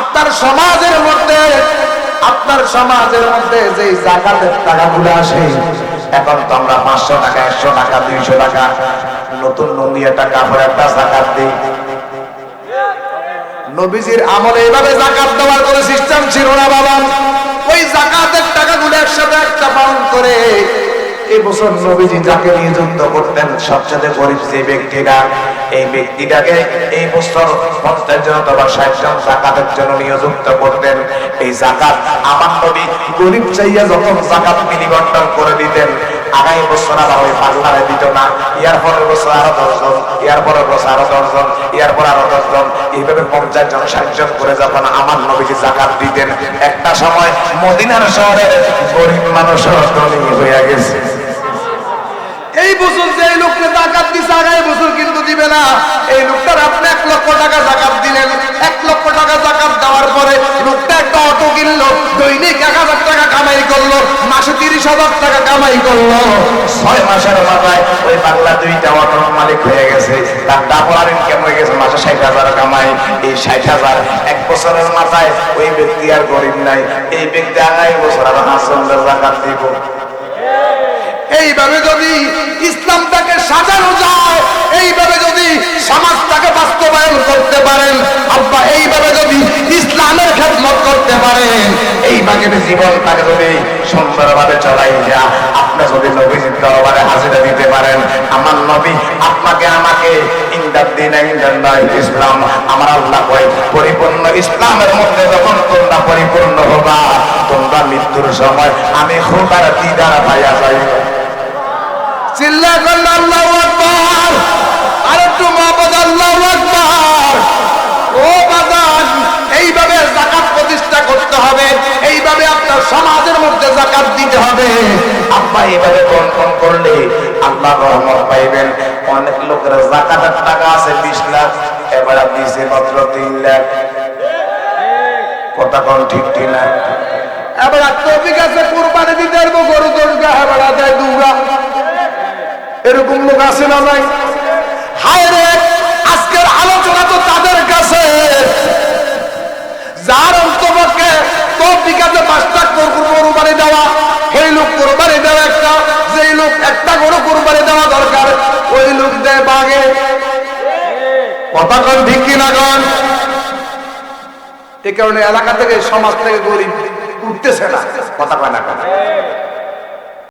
আপনার সমাজের মধ্যে, আপনার সমাজের মধ্যে যে জাকাতের টাকাগুলো আসে, এখন তো আমরা পাঁচশো টাকা, একশো টাকা, দুইশো টাকা, নতুন নুঙ্গিয়া টাকা পরে একটা জাকাত দিই। নবীজির আমলে এইভাবে জাকাত দেওয়ার কোনো সিস্টেম ছিল না বাবা। ওই জাকাতের টাকাগুলো একসাথে একটা পালন করে বছর নবীজি যাকে নিযুক্ত করতেন, সবচেয়ে গরিব যে ব্যক্তিটা, এই ব্যক্তিটাকে এই বছর পঞ্চাশ জন অথবা ষাট জন জাকাতের জন্য নিযুক্ত করতেন। এই জাকাত আমার নবী গরিব চাইয়া যখন জাকাত বিনিবন্টন করে দিতেন আগামী বছর আবার ওই পাল্লারে দিত না। ইয়ার পরের বছর আরও দশজন ইয়ার পরের বছর আরও দশজন ইয়ার পর আরও দশজন এইভাবে পঞ্চাশ জন, ষাট জন করে যখন আমার নবীজি জাকাত দিতেন, একটা সময় মদিনার শহরে গরিব মানুষ হয়ে গেছে। এই বছর যে এই লোককে জাকাত দিছে আগামী বছর কিন্তু দিবে না। এই লোকটার আপনি এক লক্ষ টাকা জাকাত দিলেন। এক লক্ষ টাকা জাকাত দেওয়ার পরে লোকটা একটা অটো কিনলো, দৈনিক এক হাজার টাকা কামাই করল, মাসে তিরিশ হাজার টাকা কামাই করল। ছয় মাসের মাথায় ওই বাংলা দুইটা অটোর মালিক হয়ে গেছে। তার ডাবল আর ইনকাম হয়ে গেছে, মাসে ষাট হাজার কামাই। এই ষাট হাজার এক বছরের মাথায় ওই ব্যক্তি আর গরিব নাই। এই ব্যক্তি আগামী বছর আর হাসন জাকাত দিব। এইভাবে যদি ইসলামটাকে সাজানো যায়, এইভাবে যদি সমাজটাকে বাস্তবায়ন করতে পারেন, আব্বা, এইভাবে যদি ইসলামের খেদমত করতে পারেন এইভাবে জীবনটাকে যদি সুন্দরভাবে চলাই যা আপনি যদি নবীজির দরবারে হাজিরা দিতে পারেন, আমার নবী আপনাকে, আমাকে, ইন্দার ইসলাম, আমার আল্লাহ পরিপূর্ণ ইসলামের মধ্যে যখন তোমরা পরিপূর্ণ হবা, তোমরা মৃত্যুর সময় আমি খোদার দিদার পাইয়া যাইব। চিল্লা করল আল্লাহ আকবার। আর একটু মহম্মদ আল্লাহ আকবার। ও বাজান এইভাবে জাকাত প্রতিষ্ঠা করতে হবে, এইভাবে আপনার সমাজের মধ্যে জাকাত দিতে হবে। আব্বা, এইভাবে বন্টন করলে আল্লাহ রহমত পাইবেন। অনেক লোকের জাকাতের টাকা আছে বিশ লাখ, এবার দিয়েছে মাত্র তিন লাখ। কথা কোন ঠিক ঠিক না এবার তফিক আছে কুরবানি দিতে পারব গরু গরু গায়ে বেড়া দেয় দুগা এরকম লোক আছে না নাই? হায় রে, আজকের আলোচনা তো তাদের কাছে। যার অন্তপক্ষে তো বিকাতে পাঁচটা কোরবানি দেওয়া, সেই লোক কোরবানি দেওয়া একটা, যেই লোক একটা গরু কোরবানি দেওয়া দরকার, ওই লোক দেয় বাগে। কথা কন ঠিক কিনা কন? এই কারণে এলাকা থেকে, সমাজ থেকে গরিব উঠতেছে না। কথা কয় না কথা